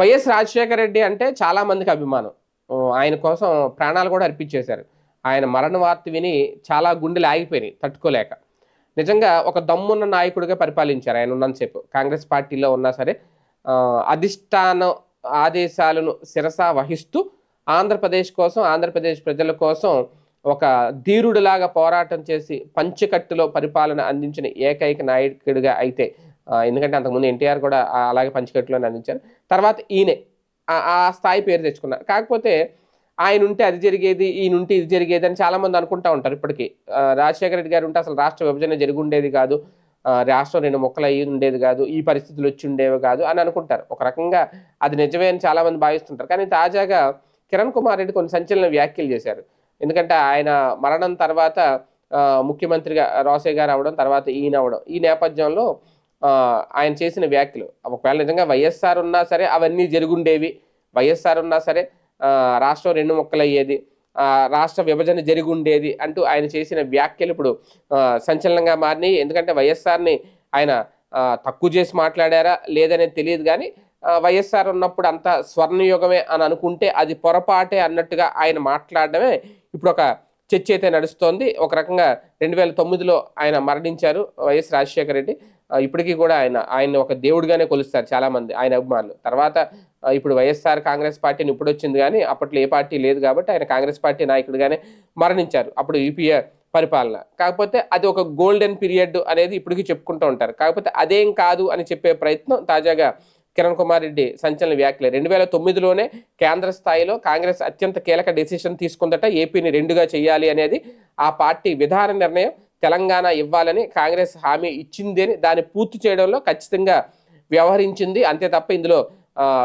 YS Rajasekhara Reddy అంటే చాలా మందికి అభిమానం. ఆయన కోసం ప్రాణాలు కూడా అర్పించేశారు. ఆయన మరణ వార్త విని చాలా గుండెలు ఆగిపోయినాయి తట్టుకోలేక. నిజంగా ఒక దమ్మున్న నాయకుడిగా పరిపాలించారు ఆయన ఉన్నంతసేపు. కాంగ్రెస్ పార్టీలో ఉన్నా సరే అధిష్టాన ఆదేశాలను శిరస వహిస్తూ ఆంధ్రప్రదేశ్ కోసం ఆంధ్రప్రదేశ్ ప్రజల కోసం ఒక ధీరుడిలాగా పోరాటం చేసి పంచకట్టులో పరిపాలన అందించిన ఏకైక నాయకుడిగా అయితే ఎందుకంటే అంతకుముందు ఎన్టీఆర్ కూడా అలాగే పంచకట్టులోనే అందించారు. తర్వాత ఈయనే ఆ- ఆ స్థాయి పేరు తెచ్చుకున్నారు కాకపోతే ఆయన ఉంటే అది జరిగేది ఈయన ఉంటే ఇది జరిగేది అని చాలామంది అనుకుంటా ఉంటారు ఇప్పటికీ. రాజశేఖర రెడ్డి గారు ఉంటే అసలు రాష్ట్ర విభజన జరిగి ఉండేది కాదు రాష్ట్రం రెండు మొక్కలు అయ్యి ఉండేది కాదు. ఈ పరిస్థితులు వచ్చి ఉండేవి కాదు అని అనుకుంటారు. ఒక రకంగా అది నిజమే అని చాలామంది భావిస్తుంటారు. కానీ తాజాగా కిరణ్ కుమార్ రెడ్డి కొన్ని సంచలన వ్యాఖ్యలు చేశారు. ఎందుకంటే ఆయన మరణం తర్వాత ముఖ్యమంత్రిగా రోసే గారు అవడం తర్వాత ఈయన అవడం. ఈ నేపథ్యంలో ఆయన చేసిన వ్యాఖ్యలు. ఒకవేళ నిజంగా వైఎస్ఆర్ ఉన్నా సరే అవన్నీ జరుగుండేవి. వైఎస్ఆర్ ఉన్నా సరే రాష్ట్రం రెండు ముక్కలు అయ్యేది రాష్ట్ర విభజన జరిగి ఉండేది అంటూ ఆయన చేసిన వ్యాఖ్యలు ఇప్పుడు సంచలనంగా మారినాయి. ఎందుకంటే వైఎస్ఆర్ని ఆయన తక్కువ చేసి మాట్లాడారా లేదనేది తెలియదు కానీ వైఎస్ఆర్ ఉన్నప్పుడు అంత స్వర్ణయుగమే అని అనుకుంటే అది పొరపాటే అన్నట్టుగా ఆయన మాట్లాడడమే ఇప్పుడు ఒక చర్చ అయితే నడుస్తోంది. ఒక రకంగా రెండు వేల తొమ్మిదిలో ఆయన మరణించారు వైఎస్ రాజశేఖర రెడ్డి. ఇప్పటికీ కూడా ఆయన ఆయన ఒక దేవుడిగానే కొలుస్తారు చాలా మంది ఆయన అభిమానులు. తర్వాత ఇప్పుడు వైఎస్ఆర్ కాంగ్రెస్ పార్టీని ఇప్పుడు వచ్చింది కానీ అప్పట్లో ఏ పార్టీ లేదు కాబట్టి ఆయన కాంగ్రెస్ పార్టీ నాయకుడిగానే మరణించారు అప్పుడు యూపీఏ పరిపాలన. కాకపోతే అది ఒక గోల్డెన్ పీరియడ్ అనేది ఇప్పటికీ చెప్పుకుంటూ ఉంటారు. కాకపోతే అదేం కాదు అని చెప్పే ప్రయత్నం తాజాగా కిరణ్ కుమార్ రెడ్డి సంచలన వ్యాఖ్యలు. రెండు వేల తొమ్మిదిలోనే కేంద్ర స్థాయిలో కాంగ్రెస్ అత్యంత కీలక డెసిషన్ తీసుకుందట ఏపీని రెండుగా చేయాలి అనేది ఆ పార్టీ విధాన నిర్ణయం. తెలంగాణ ఇవ్వాలని కాంగ్రెస్ హామీ ఇచ్చింది అని దాన్ని పూర్తి చేయడంలో ఖచ్చితంగా వ్యవహరించింది. అంతే తప్ప ఇందులో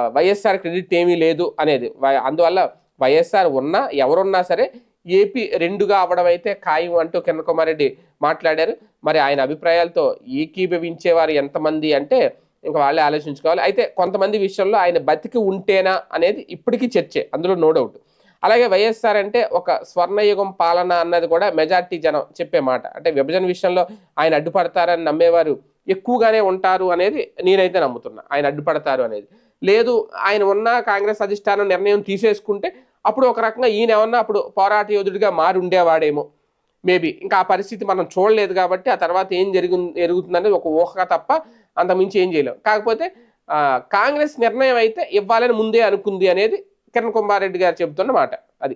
వైఎస్ఆర్ క్రెడిట్ ఏమీ లేదు అనేది. వై- అందువల్ల వైఎస్ఆర్ ఉన్నా ఎవరున్నా సరే ఏపీ రెండుగా అవ్వడం అయితే ఖాయం అంటూ కిరణ్ కుమార్ రెడ్డి మాట్లాడారు. మరి ఆయన అభిప్రాయాలతో ఏకీభవించేవారు ఎంతమంది అంటే ఇంకా వాళ్ళే ఆలోచించుకోవాలి. అయితే కొంతమంది విషయంలో ఆయన బతికి ఉంటేనా అనేది ఇప్పటికీ చర్చే అందులో నో డౌట్. అలాగే వైఎస్ఆర్ అంటే ఒక స్వర్ణయుగం పాలన అన్నది కూడా మెజార్టీ జనం చెప్పే మాట. అంటే విభజన విషయంలో ఆయన అడ్డుపడతారని నమ్మేవారు ఎక్కువగానే ఉంటారు అనేది నేనైతే నమ్ముతున్నా ఆయన అడ్డుపడతారు అనేది. లేదు ఆయన ఉన్న కాంగ్రెస్ అధిష్టానం నిర్ణయం తీసేసుకుంటే అప్పుడు ఒక రకంగా ఈయన ఏమన్నా అప్పుడు పోరాట యోధుడిగా మారి ఉండేవాడేమో మేబీ. ఇంకా ఆ పరిస్థితి మనం చూడలేదు కాబట్టి ఆ తర్వాత ఏం జరిగి జరుగుతుందనేది ఒక ఊహగా తప్ప అంతమించి ఏం చేయలేం. కాకపోతే కాంగ్రెస్ నిర్ణయం అయితే ఇవ్వాలని ముందే అనుకుంది అనేది కిరణ్ కుమార్ రెడ్డి గారు చెబుతున్నమాట అది.